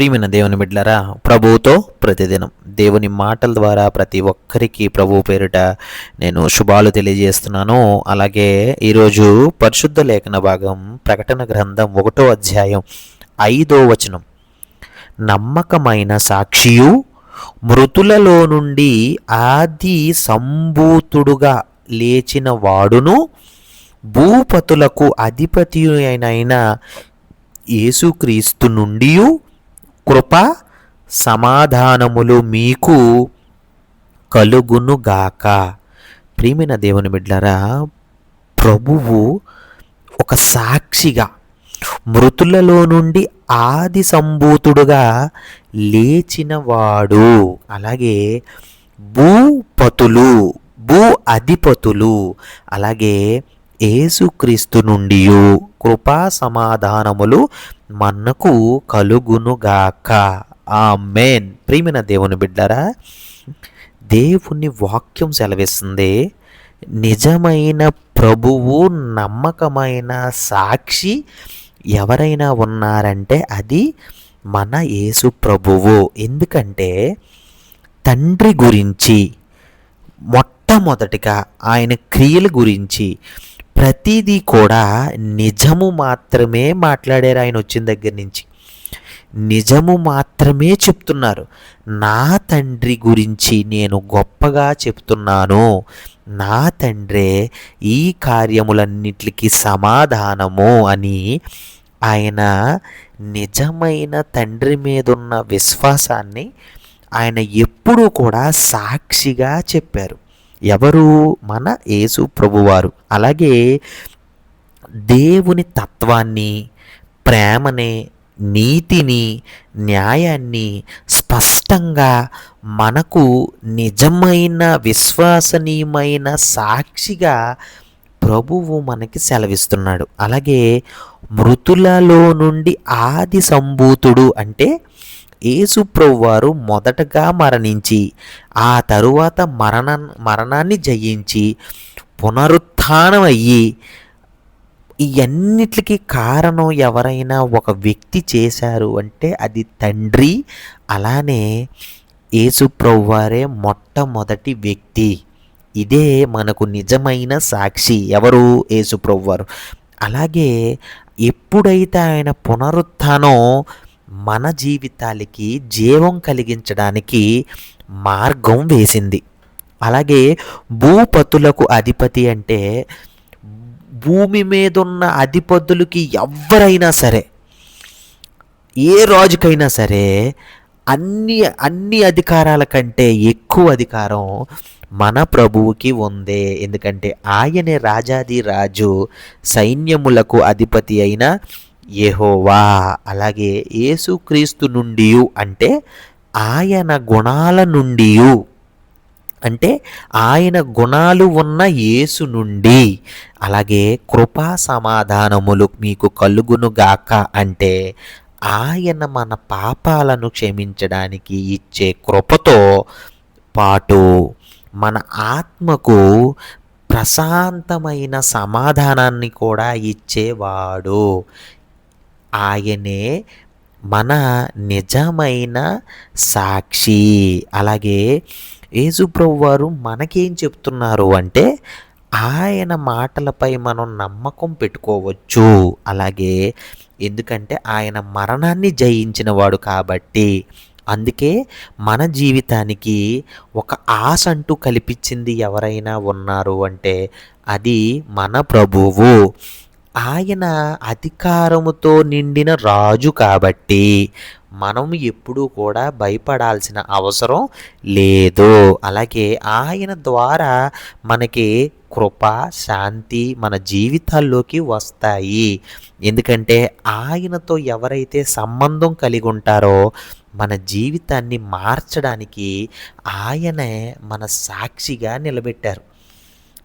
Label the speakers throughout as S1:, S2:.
S1: ప్రియమైన దేవుని బిడ్డలారా ప్రభువుతో ప్రతిదినం దేవుని మాటల ద్వారా ప్రతి ఒక్కరికి ప్రభు పేరిట నేను శుభాలు తెలియజేస్తున్నాను. అలాగే ఈరోజు పరిశుద్ధ లేఖన భాగం ప్రకటన గ్రంథం ఒకటో అధ్యాయం ఐదో వచనం. నమ్మకమైన సాక్షియు మృతులలో నుండి ఆది సంభూతుడుగా లేచిన వాడును భూపతులకు అధిపతి అయిన యేసుక్రీస్తు నుండి కృప సమాధానములు మీకు కలుగునుగాక. ప్రియమైన దేవుని బిడ్డరా ప్రభువు ఒక సాక్షిగా మృతులలో నుండి ఆది సంభూతుడుగా లేచినవాడు. అలాగే భూపతులు భూ అధిపతులు అలాగే ఏసుక్రీస్తు నుండి కృపా సమాధానములు మనకు కలుగునుగాక. ఆ మేన్ ప్రియమైన దేవుని బిడ్డరా దేవుని వాక్యం సెలవిస్తుంది. నిజమైన ప్రభువు నమ్మకమైన సాక్షి ఎవరైనా ఉన్నారంటే అది మన యేసు ప్రభువు. ఎందుకంటే తండ్రి గురించి మొట్టమొదటిగా ఆయన క్రియల గురించి ప్రతిదీ కూడా నిజము మాత్రమే మాట్లాడారు ఆయన వచ్చిన దగ్గర నుంచి. నిజము మాత్రమే చెప్తున్నారు. నా తండ్రి గురించి నేను గొప్పగా చెప్తున్నాను. నా తండ్రే ఈ కార్యములన్నిటికీ సమాధానము అని ఆయన నిజమైన తండ్రి మీదున్న విశ్వాసాన్ని ఆయన ఎప్పుడూ కూడా సాక్షిగా చెప్పారు. ఎవరు? మన యేసు ప్రభువారు. అలాగే దేవుని తత్వాన్ని ప్రేమని నీతిని న్యాయాన్ని స్పష్టంగా మనకు నిజమైన విశ్వసనీయమైన సాక్షిగా ప్రభువు మనకి సెలవిస్తున్నాడు. అలాగే మృతులలో నుండి ఆది సంభూతుడు అంటే యేసు మొదటగా మరణించి ఆ తరువాత మరణ మరణాన్ని జయించి పునరుత్థానం అయ్యి ఇవన్నిటికి కారణం ఎవరైనా ఒక వ్యక్తి చేశారు అంటే అది తండ్రి అలానే యేసు మొట్టమొదటి వ్యక్తి. ఇదే మనకు నిజమైన సాక్షి ఎవరు? యేసు వారు అలాగే ఎప్పుడైతే ఆయన పునరుత్థానం మన జీవితాలకి జీవం కలిగించడానికి మార్గం వేసింది. అలాగే భూపతులకు అధిపతి అంటే భూమి మీద ఉన్న అధిపతులకి ఎవరైనా సరే ఏ రాజుకైనా సరే అన్ని అన్ని అధికారాల కంటే ఎక్కువ అధికారం మన ప్రభువుకి ఉందే. ఎందుకంటే ఆయనే రాజాది రాజు సైన్యములకు అధిపతి అయిన యెహోవా. అలాగే యేసుక్రీస్తు నుండి అంటే ఆయన గుణాల నుండి అంటే ఆయన గుణాలు ఉన్న యేసు నుండి. అలాగే కృపా సమాధానములు మీకు కలుగునుగాక అంటే ఆయన మన పాపాలను క్షమించడానికి ఇచ్చే కృపతో పాటు మన ఆత్మకు ప్రశాంతమైన సమాధానాన్ని కూడా ఇచ్చేవాడు. ఆయనే మన నిజమైన సాక్షి. అలాగే యేసుప్రభు వారు మనకేం చెప్తున్నారు అంటే ఆయన మాటలపై మనం నమ్మకం పెట్టుకోవచ్చు. అలాగే ఎందుకంటే ఆయన మరణాన్ని జయించిన వాడు కాబట్టి అందుకే మన జీవితానికి ఒక ఆశ అంటూ కల్పించింది ఎవరైనా ఉన్నారు అంటే అది మన ప్రభువు. ఆయన అధికారముతో నిండిన రాజు కాబట్టి మనం ఎప్పుడూ కూడా భయపడాల్సిన అవసరం లేదు. అలాగే ఆయన ద్వారా మనకి కృప శాంతి మన జీవితాల్లోకి వస్తాయి. ఎందుకంటే ఆయనతో ఎవరైతే సంబంధం కలిగి ఉంటారో మన జీవితాన్ని మార్చడానికి ఆయనే మన సాక్షిగా నిలబెట్టారు.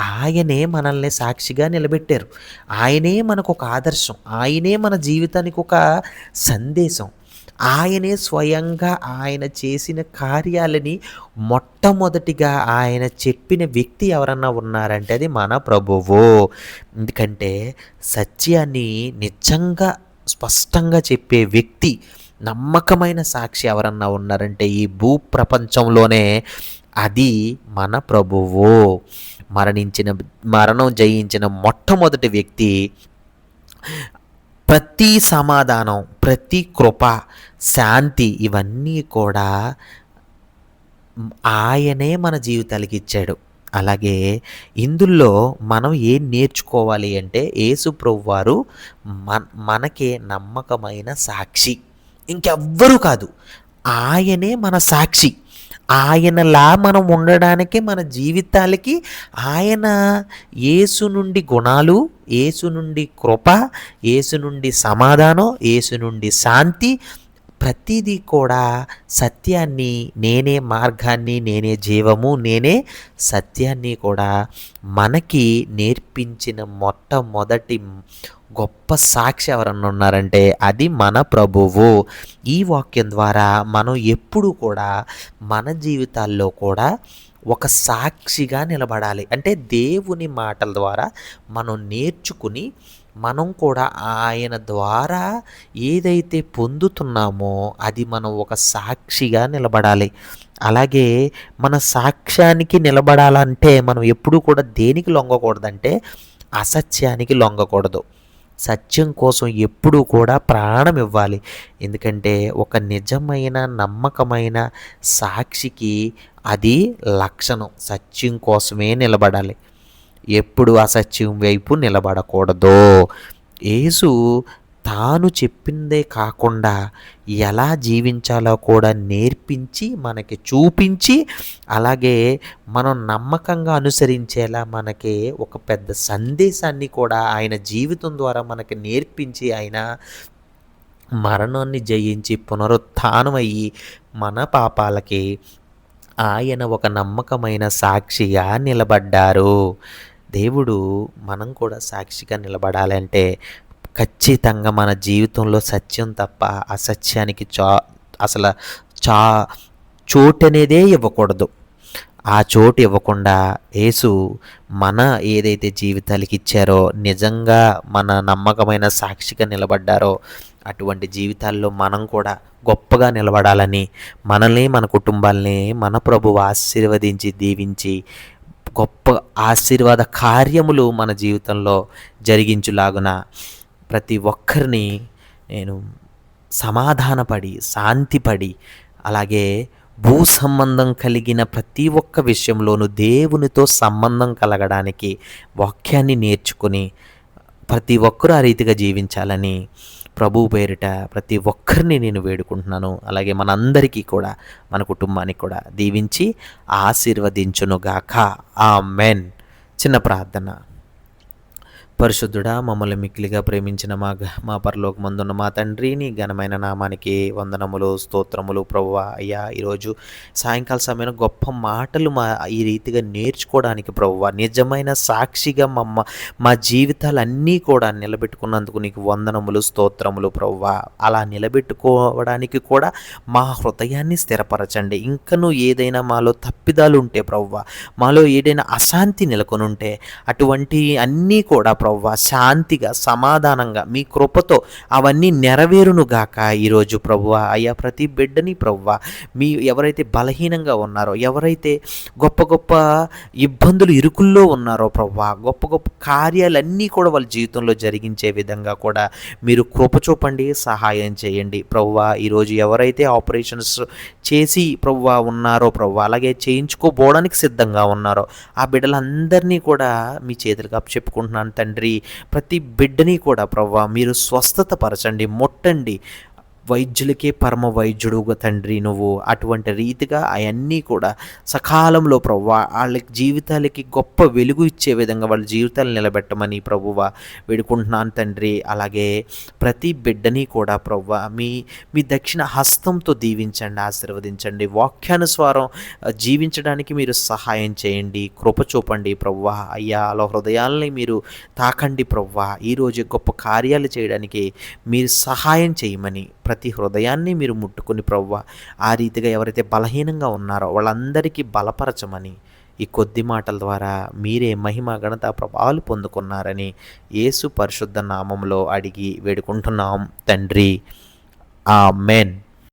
S1: ఆయనే మనల్ని సాక్షిగా నిలబెట్టారు. ఆయనే మనకు ఒక ఆదర్శం. ఆయనే మన జీవితానికి ఒక సందేశం. ఆయనే స్వయంగా ఆయన చేసిన కార్యాలని మొట్టమొదటిగా ఆయన చెప్పిన వ్యక్తి ఎవరన్నా ఉన్నారంటే అది మన ప్రభువు. ఎందుకంటే సత్యాన్ని నిజంగా స్పష్టంగా చెప్పే వ్యక్తి నమ్మకమైన సాక్షి ఎవరన్నా ఉన్నారంటే ఈ భూ ప్రపంచంలోనే అది మన ప్రభువు. మరణించిన మరణం జయించిన మొట్టమొదటి వ్యక్తి ప్రతి సమాధానం ప్రతి కృప శాంతి ఇవన్నీ కూడా ఆయనే మన జీవితాలకి ఇచ్చాడు. అలాగే ఇందులో మనం ఏం నేర్చుకోవాలి అంటే యేసు ప్రభు వారు మన మనకే నమ్మకమైన సాక్షి. ఇంకెవ్వరూ కాదు. ఆయనే మన సాక్షి. ఆయనలా మనం ఉండడానికి మన జీవితాలకి ఆయన యేసు నుండి గుణాలు యేసు నుండి కృప యేసు నుండి సమాధానం యేసు నుండి శాంతి ప్రతిదీ కూడా సత్యాన్ని నేనే మార్గాన్ని నేనే జీవము నేనే సత్యాన్ని కూడా మనకి నేర్పించిన మొట్టమొదటి గొప్ప సాక్షి ఎవరన్నా ఉన్నారంటే అది మన ప్రభువు. ఈ వాక్యం ద్వారా మనం ఎప్పుడు కూడా మన జీవితాల్లో కూడా ఒక సాక్షిగా నిలబడాలి. అంటే దేవుని మాటల ద్వారా మనం నేర్చుకుని మనం కూడా ఆయన ద్వారా ఏదైతే పొందుతున్నామో అది మనం ఒక సాక్షిగా నిలబడాలి. అలాగే మన సాక్ష్యానికి నిలబడాలంటే మనం ఎప్పుడూ కూడా దేనికి లొంగకూడదంటే అసత్యానికి లొంగకూడదు. సత్యం కోసం ఎప్పుడూ కూడా ప్రాణం ఇవ్వాలి. ఎందుకంటే ఒక నిజమైన నమ్మకమైన సాక్షికి అది లక్షణం. సత్యం కోసమే నిలబడాలి. ఎప్పుడు అసత్యం వైపు నిలబడకూడదు. యేసు తాను చెప్పిందే కాకుండా ఎలా జీవించాలో కూడా నేర్పించి మనకి చూపించి అలాగే మనం నమ్మకంగా అనుసరించేలా మనకి ఒక పెద్ద సందేశాన్ని కూడా ఆయన జీవితం ద్వారా మనకి నేర్పించి ఆయన మరణాన్ని జయించి పునరుత్థానమయ్యి మన పాపాలకి ఆయన ఒక నమ్మకమైన సాక్షిగా నిలబడ్డారు. దేవుడు మనం కూడా సాక్షిగా నిలబడాలంటే ఖచ్చితంగా మన జీవితంలో సత్యం తప్ప అసత్యానికి చా అసలు చా చోటు అనేదే ఇవ్వకూడదు. ఆ చోటు ఇవ్వకుండా యేసు మన ఏదైతే జీవితాలకి ఇచ్చారో నిజంగా మన నమ్మకమైన సాక్షిగా నిలబడ్డారో అటువంటి జీవితాల్లో మనం కూడా గొప్పగా నిలబడాలని మనల్ని మన కుటుంబాల్ని మన ప్రభువు ఆశీర్వదించి దీవించి గొప్ప ఆశీర్వాద కార్యములు మన జీవితంలో జరిగించులాగున ప్రతి ఒక్కరిని నేను సమాధానపడి శాంతిపడి అలాగే భూ సంబంధం కలిగిన ప్రతి ఒక్క విషయంలోనూ దేవునితో సంబంధం కలగడానికి వాక్యాన్ని నేర్చుకుని ప్రతి ఒక్కరూ ఆ రీతిగా జీవించాలని ప్రభు పేరిట ప్రతి ఒక్కరిని నేను వేడుకుంటున్నాను. అలాగే మనందరికీ కూడా మన కుటుంబానికి కూడా దీవించి ఆశీర్వదించునుగాక. ఆ మెన్ చిన్న ప్రార్థన. పరిశుద్ధుడా మమ్మల్ని మిక్కిలిగా ప్రేమించిన మా మా పరలోకమందున్న మా తండ్రి నీ ఘనమైన నామానికి వందనములు స్తోత్రములు ప్రభువ. అయ్యా ఈరోజు సాయంకాల సమయంలో గొప్ప మాటలు మా ఈ రీతిగా నేర్చుకోవడానికి ప్రభువ నిజమైన సాక్షిగా మమ్మ మా జీవితాలన్నీ కూడా నిలబెట్టుకున్నందుకు నీకు వందనములు స్తోత్రములు ప్రభువ. అలా నిలబెట్టుకోవడానికి కూడా మా హృదయాన్ని స్థిరపరచండి. ఇంకను ఏదైనా మాలో తప్పిదాలు ఉంటే ప్రవ్వ మాలో ఏదైనా అశాంతి నెలకొని ఉంటే అటువంటి అన్నీ కూడా ప్రవ్వ శాంతిగా సమాధానంగా మీ కృపతో అవన్నీ నెరవేరును గాక ఈరోజు ప్రవ్వ అయ్యా ప్రతి బిడ్డని ప్రవ్వ మీ ఎవరైతే బలహీనంగా ఉన్నారో ఎవరైతే గొప్ప గొప్ప ఇబ్బందులు ఇరుకుల్లో ఉన్నారో ప్రవ్వ గొప్ప గొప్ప కార్యాలన్నీ కూడా వాళ్ళ జీవితంలో జరిగించే విధంగా కూడా మీరు కృప చూపండి సహాయం చేయండి. ప్రవ్వ ఈరోజు ఎవరైతే ఆపరేషన్స్ చేసి ప్రవ్వ ఉన్నారో ప్రవ్వ అలాగే చేయించుకోపోవడానికి సిద్ధంగా ఉన్నారో ఆ బిడ్డలందరినీ కూడా మీ చేతులకు అప్పచెప్పుకుంటున్నాను తండ్రి. ప్రతి బిడ్డని కూడా ప్రవ్వా మీరు స్వస్థత పరచండి ముట్టండి. వైద్యులకే పరమ వైద్యుడుగా తండ్రి నువ్వు అటువంటి రీతిగా అవన్నీ కూడా సకాలంలో ప్రభు వాళ్ళకి జీవితాలకి గొప్ప వెలుగు ఇచ్చే విధంగా వాళ్ళ జీవితాలు నిలబెట్టమని ప్రభువ వేడుకుంటున్నాను తండ్రి. అలాగే ప్రతి బిడ్డని కూడా ప్రవ్వా మీ మీ దక్షిణ హస్తంతో దీవించండి ఆశీర్వదించండి. వాక్యానుస్వారం జీవించడానికి మీరు సహాయం చేయండి కృప చూపండి ప్రభువ అయ్యా అలా హృదయాల్ని మీరు తాకండి ప్రభువ ఈరోజు గొప్ప కార్యాలు చేయడానికి మీరు సహాయం చేయమని ప్రతి హృదయాన్ని మీరు ముట్టుకుని ప్రవ్వ. ఆ రీతిగా ఎవరైతే బలహీనంగా ఉన్నారో వాళ్ళందరికీ బలపరచమని ఈ కొద్ది మాటల ద్వారా మీరే మహిమ ఘనత ప్రభావాలు పొందుకున్నారని యేసు పరిశుద్ధ నామంలో అడిగి వేడుకుంటున్నాం. తండ్రి ఆ మెన్